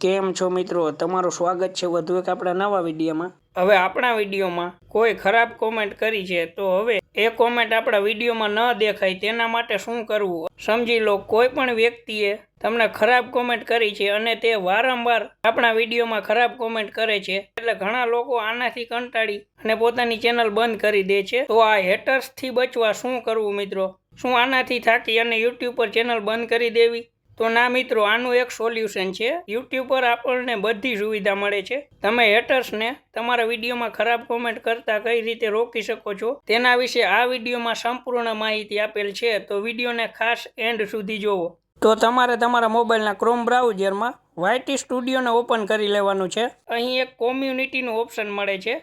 કેમ છો મિત્રો? તમારું સ્વાગત છે વધુ એક આપણા નવા વિડીયોમાં. હવે આપણા વિડીયોમાં કોઈ ખરાબ કોમેન્ટ કરી છે તો હવે એ કોમેન્ટ આપણા વિડીયોમાં ન દેખાય તેના માટે શું કરવું? સમજી લો, કોઈ પણ વ્યક્તિએ તમને ખરાબ કોમેન્ટ કરી છે અને તે વારંવાર આપણા વિડીયોમાં ખરાબ કોમેન્ટ કરે છે, એટલે ઘણા લોકો આનાથી કંટાળી અને પોતાની ચેનલ બંધ કરી દે છે. તો આ હેટર્સથી બચવા શું કરવું મિત્રો? શું આનાથી થાકી અને યુટ્યુબ પર ચેનલ બંધ કરી દેવી? તો ના મિત્રો, આનું એક સોલ્યુશન છે. યુટ્યુબ પર આપણને બધી સુવિધા મળે છે. તમે હેટર્સને તમારા વિડીયોમાં ખરાબ કોમેન્ટ કરતા કઈ રીતે રોકી શકો છો? તેના વિશે આ વિડીયોમાં સંપૂર્ણ માહિતી આપેલ છે. તો વિડીયોને ખાસ એન્ડ સુધી જોવો. તો તમારે તમારા મોબાઈલના ક્રોમ બ્રાઉઝરમાં વાયટી સ્ટુડિયોને ઓપન કરી લેવાનું છે. અહીં એક કોમ્યુનિટીનું ઓપ્શન મળે છે.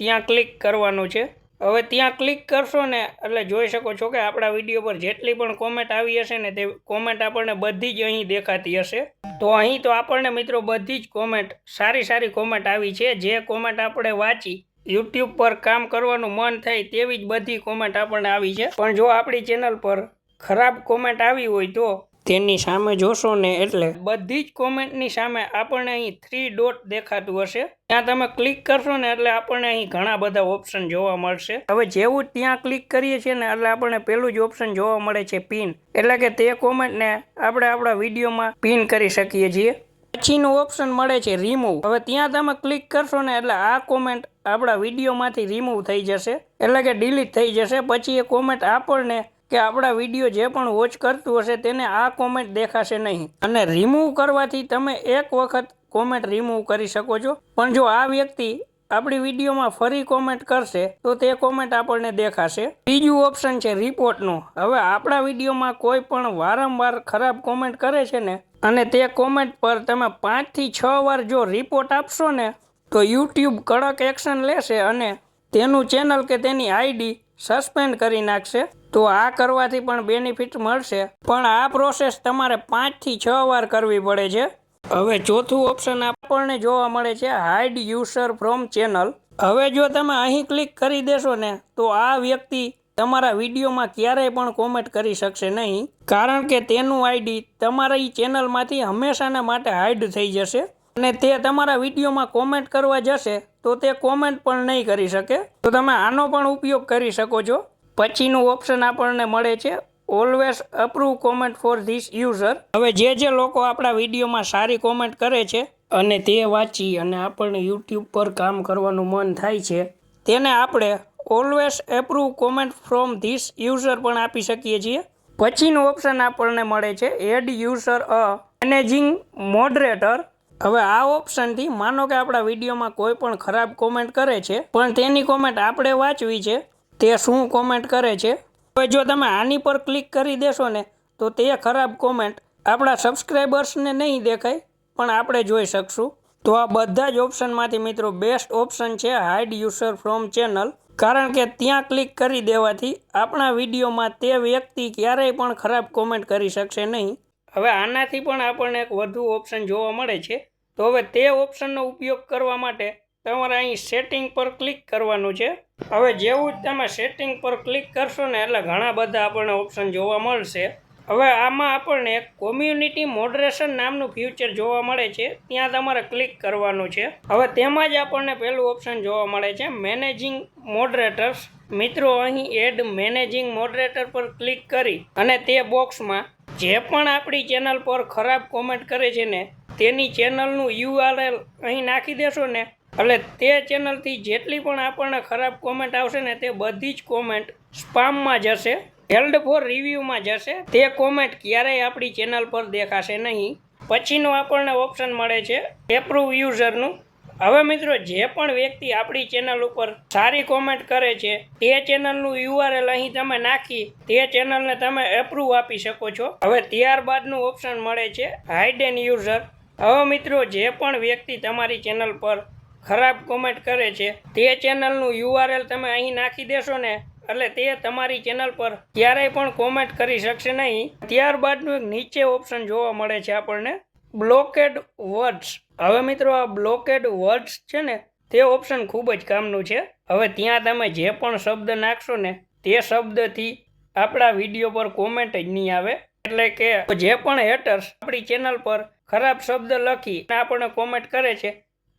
ત્યાં ક્લિક કરવાનું છે. હવે ત્યાં ક્લિક કરશો ને, એટલે જોઈ શકો છો કે આપણા વીડિયો પર જેટલી પણ કોમેન્ટ આવી હશે ને તે કોમેન્ટ આપણને બધી જ અહીં દેખાતી હશે. તો અહીં તો આપણને મિત્રો બધી જ કોમેન્ટ સારી સારી કોમેન્ટ આવી છે. જે કોમેન્ટ આપણે વાંચી યુટ્યુબ પર કામ કરવાનું મન થાય તેવી જ બધી કોમેન્ટ આપણને આવી છે. પણ જો આપણી ચેનલ પર ખરાબ કોમેન્ટ આવી હોય તો તેની સામે જોશો ને એટલે બધી જ કોમેન્ટની સામે આપણને અહીં થ્રી ડોટ દેખાતું હશે. ત્યાં તમે ક્લિક કરશો ને એટલે આપણને અહીં ઘણા બધા ઓપ્શન જોવા મળશે. હવે જેવું ત્યાં ક્લિક કરીએ છીએ ને એટલે આપણને પેલું જ ઓપ્શન જોવા મળે છે પિન એટલે કે તે કોમેન્ટને આપણે આપણા વિડીયોમાં પિન કરી શકીએ છીએ. પછીનું ઓપ્શન મળે છે રિમૂવ હવે ત્યાં તમે ક્લિક કરશો ને એટલે આ કોમેન્ટ આપણા વિડીયોમાંથી રિમૂવ થઈ જશે. એટલે કે ડિલીટ થઈ જશે. પછી એ કોમેન્ટ આપણને કે આપણા વીડિયો જે પણ વોચ કરતું હશે તેને આ કોમેન્ટ દેખાશે નહીં. અને રિમૂવ કરવાથી તમે એક વખત કોમેન્ટ રિમૂવ કરી શકો છો. પણ જો આ વ્યક્તિ આપણી વિડીયોમાં ફરી કોમેન્ટ કરશે, તો તે કોમેન્ટ આપણને દેખાશે. બીજું ઓપ્શન છે રિપોર્ટનું હવે આપણા વિડીયોમાં કોઈ પણ વારંવાર ખરાબ કોમેન્ટ કરે છે ને, અને તે કોમેન્ટ પર તમે પાંચથી છ વાર જો રિપોર્ટ આપશો ને, તો યુટ્યુબ કડક એક્શન લેશે અને તેનું ચેનલ કે તેની આઈડી સસ્પેન્ડ કરી નાખશે, તો આ કરવાથી પણ બેનિફિટ મળશે. પણ આ પ્રોસેસ તમારે પાંચથી છ વાર કરવી પડે છે. હવે ચોથું ઓપ્શન આપણને જોવા મળે છે, હાઇડ યુઝર ફ્રોમ ચેનલ. હવે જો તમે અહીં ક્લિક કરી દેશો ને, તો આ વ્યક્તિ તમારા વિડીયોમાં ક્યારેય પણ કોમેન્ટ કરી શકશે નહીં. કારણ કે તેનું આઈડી તમારી ચેનલમાંથી હંમેશાના માટે હાઇડ થઈ જશે અને તે તમારા વિડીયોમાં કોમેન્ટ કરવા જશે તો તે કોમેન્ટ પણ નહીં કરી શકે. તો તમે આનો પણ ઉપયોગ કરી શકો છો. પછીનું ઓપ્શન આપણને મળે છે always approve comment for this user હવે જે જે લોકો આપણા વિડીયોમાં સારી કોમેન્ટ કરે છે અને તે વાંચી અને આપણને યુટ્યુબ પર કામ કરવાનું મન થાય છે, તેને આપણે always approve comment from this user પણ આપી શકીએ છીએ. પછીનું ઓપ્શન આપણને મળે છે add user a managing moderator હવે આ ઓપ્શનથી માનો કે આપણા વિડીયોમાં કોઈ પણ ખરાબ કોમેન્ટ કરે છે, પણ તેની કોમેન્ટ આપણે વાંચવી છે, તે શું કોમેન્ટ કરે છે? હવે જો તમે આની પર ક્લિક કરી દેશો ને, તો તે ખરાબ કોમેન્ટ આપણા સબસ્ક્રાઈબર્સને નહીં દેખાય, પણ આપણે જોઈ શકશું. તો આ બધા જ ઓપ્શનમાંથી મિત્રો બેસ્ટ ઓપ્શન છે હાઇડ યુઝર ફ્રોમ ચેનલ કારણ કે ત્યાં ક્લિક કરી દેવાથી આપણા વિડીયોમાં તે વ્યક્તિ ક્યારેય પણ ખરાબ કોમેન્ટ કરી શકશે નહીં. હવે આનાથી પણ આપણને એક વધુ ઓપ્શન જોવા મળે છે. તો હવે તે ઓપ્શનનો ઉપયોગ કરવા માટે તમારે અહીં સેટિંગ પર ક્લિક કરવાનું છે. હવે જેવું જ તમે સેટિંગ પર ક્લિક કરશો ને એટલે ઘણા બધા આપણને ઓપ્શન જોવા મળશે. હવે આમાં આપણને એક કોમ્યુનિટી મોડરેશન નામનું ફ્યુચર જોવા મળે છે. ત્યાં તમારે ક્લિક કરવાનું છે. હવે તેમાં જ આપણને પહેલું ઓપ્શન જોવા મળે છે. મેનેજિંગ મોડરેટર્સ મિત્રો, અહીં એડ મેનેજિંગ મોડરેટર પર ક્લિક કરી અને તે બોક્સમાં જે પણ આપણી ચેનલ પર ખરાબ કોમેન્ટ કરે છે ને, તેની ચેનલનું યુઆરએલ અહીં નાખી દેશો ને, એટલે તે ચેનલથી જેટલી પણ આપણને ખરાબ કોમેન્ટ આવશે ને, તે બધી જ કોમેન્ટ સ્પામમાં જશે હેલ્ડ ફોર રિવ્યૂમાં જશે, તે કોમેન્ટ ક્યારેય આપણી ચેનલ પર દેખાશે નહીં. પછીનું આપણને ઓપ્શન મળે છે એપ્રુવ યુઝરનું હવે મિત્રો, જે પણ વ્યક્તિ આપણી ચેનલ ઉપર સારી કોમેન્ટ કરે છે, તે ચેનલનું યુઆરએલ અહીં તમે નાખી, તે ચેનલને તમે એપ્રુવ આપી શકો છો. હવે ત્યારબાદનું ઓપ્શન મળે છે હાઈડ એન યુઝર હવે મિત્રો, જે પણ વ્યક્તિ તમારી ચેનલ પર ખરાબ કોમેન્ટ કરે છે, તે ચેનલનું યુઆરએલ તમે અહીં નાખી દેશો ને, એટલે તે તમારી ચેનલ પર ક્યારેય પણ કોમેન્ટ કરી શકશે નહીં. ત્યારબાદનું એક નીચે ઓપ્શન જોવા મળે છે આપણને. Blocked words. હવે મિત્રો આ બ્લોકેડ વર્ડ્સ છે ને, તે ઓપ્શન ખૂબ જ કામનું છે. હવે ત્યાં તમે જે પણ શબ્દ નાખશો ને, તે શબ્દથી આપણા વીડિયો પર કોમેન્ટ જ નહીં આવે. એટલે કે જે પણ હેટર્સ આપણી ચેનલ પર ખરાબ શબ્દ લખી આપણને કોમેન્ટ કરે છે,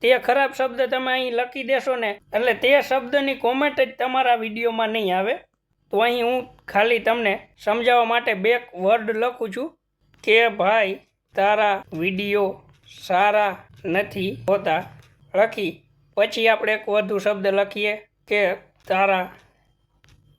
તે ખરાબ શબ્દ તમે અહીં લખી દેશો ને, એટલે તે શબ્દની કોમેન્ટ જ તમારા વિડીયોમાં નહીં આવે. તો અહીં હું ખાલી તમને સમજાવવા માટે બે વર્ડ લખું છું કે ભાઈ તારા વીડિયો સારા નથી હોતા. લખી. પછી આપણે એક વધુ શબ્દ લખીએ કે તારા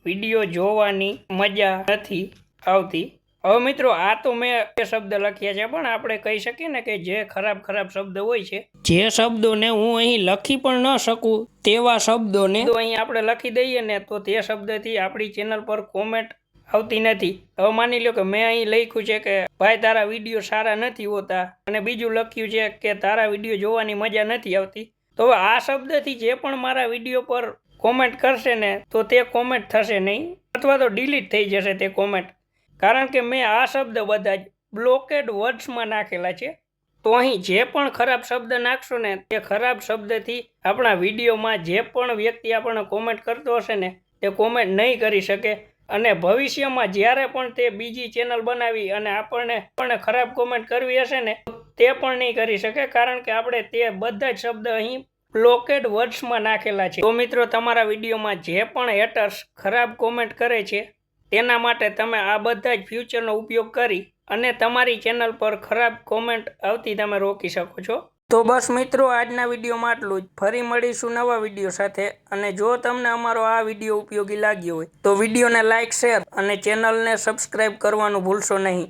વીડિયો જોવાની મજા નથી આવતી. હવે મિત્રો, આ તો મેં એ શબ્દ લખ્યા છે, પણ આપણે કહી શકીએ ને કે જે ખરાબ ખરાબ શબ્દ હોય છે, જે શબ્દોને હું અહીં લખી પણ ન શકું તેવા શબ્દોને તો અહીં આપણે લખી દઈએ ને, તો તે શબ્દથી આપણી ચેનલ પર કોમેન્ટ આવતી નથી. હવે માની લો કે મેં અહીં લખ્યું છે કે ભાઈ તારા વીડિયો સારા નથી હોતા અને બીજું લખ્યું છે કે તારા વીડિયો જોવાની મજા નથી આવતી. તો હવે આ શબ્દથી જે પણ મારા વીડિયો પર કોમેન્ટ કરશે ને, તો તે કોમેન્ટ થશે નહીં. અથવા તો ડિલીટ થઈ જશે તે કોમેન્ટ કારણ કે મેં આ શબ્દ બધા જ બ્લોકેડ વર્ડ્સમાં નાખેલા છે. તો અહીં જે પણ ખરાબ શબ્દ નાખશો ને, તે ખરાબ શબ્દથી આપણા વિડીયોમાં જે પણ વ્યક્તિ આપણને કોમેન્ટ કરતો હશે ને, તે કોમેન્ટ નહીં કરી શકે. અને ભવિષ્યમાં જ્યારે પણ તે બીજી ચેનલ બનાવી અને આપણને આપણને ખરાબ કોમેન્ટ કરવી હશે ને, તે પણ નહીં કરી શકે, કારણ કે આપણે તે બધા જ શબ્દ અહીં બ્લોકેડ વર્ડ્સમાં નાખેલા છે. તો મિત્રો, તમારા વિડીયોમાં જે પણ હેટર્સ ખરાબ કોમેન્ટ કરે છે, તેના માટે તમે આ બધા જ ફ્યુચરનો ઉપયોગ કરી અને તમારી ચેનલ પર ખરાબ કોમેન્ટ આવતી તમે રોકી શકો છો. તો બસ મિત્રો, આજના વિડીયોમાં આટલું જ. ફરી મળીશું નવા વીડિયો સાથે. અને જો તમને અમારો આ વીડિયો ઉપયોગી લાગ્યો હોય, તો વિડીયોને લાઇક શેર અને ચેનલને સબસ્ક્રાઈબ કરવાનું ભૂલશો નહીં.